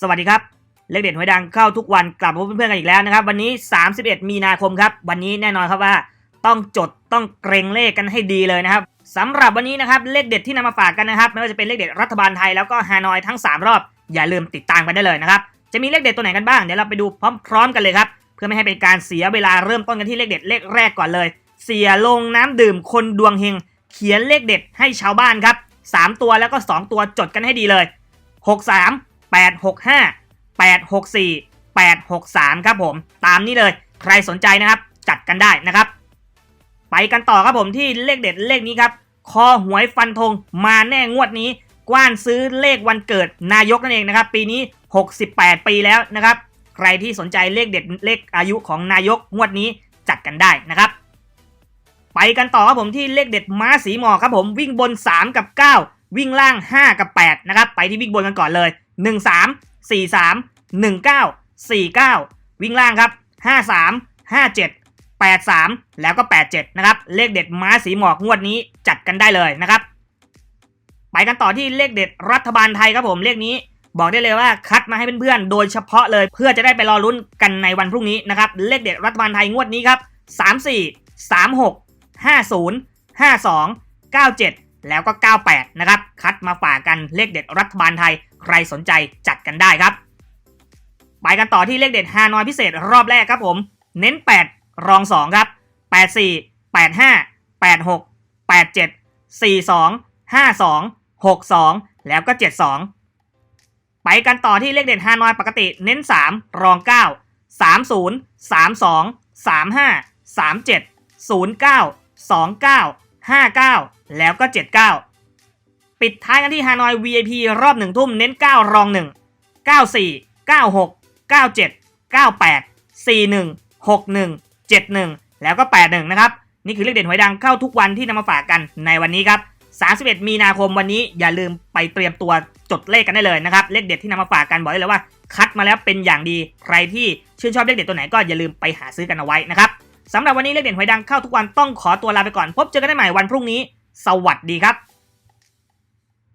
สวัสดีครับ เลขเด็ดหวยดังเข้าทุกวันกลับมาพบเพื่อนๆกันอีกแล้วนะครับ วันนี้ 31 มีนาคมครับ วันนี้แน่นอนครับว่า ต้องจดต้องเกรงเลขกันให้ดีเลยนะครับสำหรับวันนี้นะครับเลขเด็ดที่นำมาฝากกันนะครับ ไม่ว่าจะเป็นเลขเด็ดรัฐบาลไทยแล้วก็ฮานอยทั้ง 3 รอบ อย่าลืมติดตามกันได้เลยนะครับจะมีเลขเด็ดตัวไหนกันบ้างเดี๋ยวเราไปดูพร้อมๆ กันเลยครับเพื่อไม่ให้เป็นการเสียเวลาเริ่มต้นกันที่เลขเด็ดเลขแรกก่อนเลย เสียลงน้ำดื่มคนดวงเฮงเขียนเลขเด็ดให้ชาวบ้านครับสามตัวแล้วก็สองตัวจดกันให้ดีเลย 63 865 864 863 ครับผม ตามนี้เลยใครสนใจนะครับ จัดกันได้นะครับ ไปกันต่อครับผมที่เลขเด็ดเลขนี้ครับ คอหวยฟันธงมาแน่งวดนี้ กว้านซื้อเลขวันเกิดนายกนั่นเองนะครับ ปีนี้ 68 ปีแล้วนะครับ ใครที่สนใจเลขเด็ดเลขอายุของนายกงวดนี้จัดกันได้นะครับ ไปกันต่อครับผมที่เลขเด็ดม้าสีหมอกครับผมวิ่งบน 3 กับ 9 วิ่งล่าง 5 กับ 8 นะครับ ไปที่วิ่งบนกันก่อนเลย 1 3 4 3 1 9 4 9 วิ่งล่างครับ 5 3 5 7 8 3 แล้วก็ 8 7 นะครับ เลขเด็ดม้าสีหมอกงวดนี้จัดกันได้เลยนะครับ ไปกันต่อที่เลขเด็ดรัฐบาลไทยครับผมเลขนี้บอกได้เลยว่าคัดมาให้เพื่อนๆ โดยเฉพาะเลยเพื่อจะได้ไปรอลุ้นกันในวันพรุ่งนี้นะครับ เลขเด็ดรัฐบาลไทยงวดนี้ครับ 34 36 50 52 97 แล้วก็ 98 นะครับ คัดมาฝากกันเลขเด็ดรัฐบาลไทย ใครสนใจจัดกันได้ครับ ไปกันต่อที่เลขเด็ดฮานอยพิเศษรอบแรกครับผม เน้น 8 รอง 2 ครับ 84 85 86 87 42 52 62 แล้วก็ 72 ไปกันต่อที่เลขเด็ดฮานอยปกติเน้น 3 รอง 9 30 32 35 37 09 29 59 แล้วก็ 79 ปิดท้ายกันที่ฮานอย VIP รอบหนึ่งทุ่มเน้น 9 รอง 1 94 96 97 98 41 61 71 แล้วก็ 81 นะครับ นี่คือเลขเด่นหวยดังเข้าทุกวันที่นำมาฝากกันในวันนี้ครับ 31 มีนาคมวันนี้อย่าลืมไปเตรียมตัวจดเลขกันได้เลยนะครับ เลขเด็ดที่นำมาฝากกันบอกได้เลยว่า คัดมาแล้วเป็นอย่างดี ใครที่ชื่นชอบเลขเด็ดตัวไหนก็อย่าลืมไปหาซื้อกันเอาไว้นะครับ สำหรับวันนี้เลขเด่นหวยดังเข้าทุกวันต้องขอตัวลาไปก่อน พบเจอกันได้ใหม่วันพรุ่งนี้ สวัสดีครับ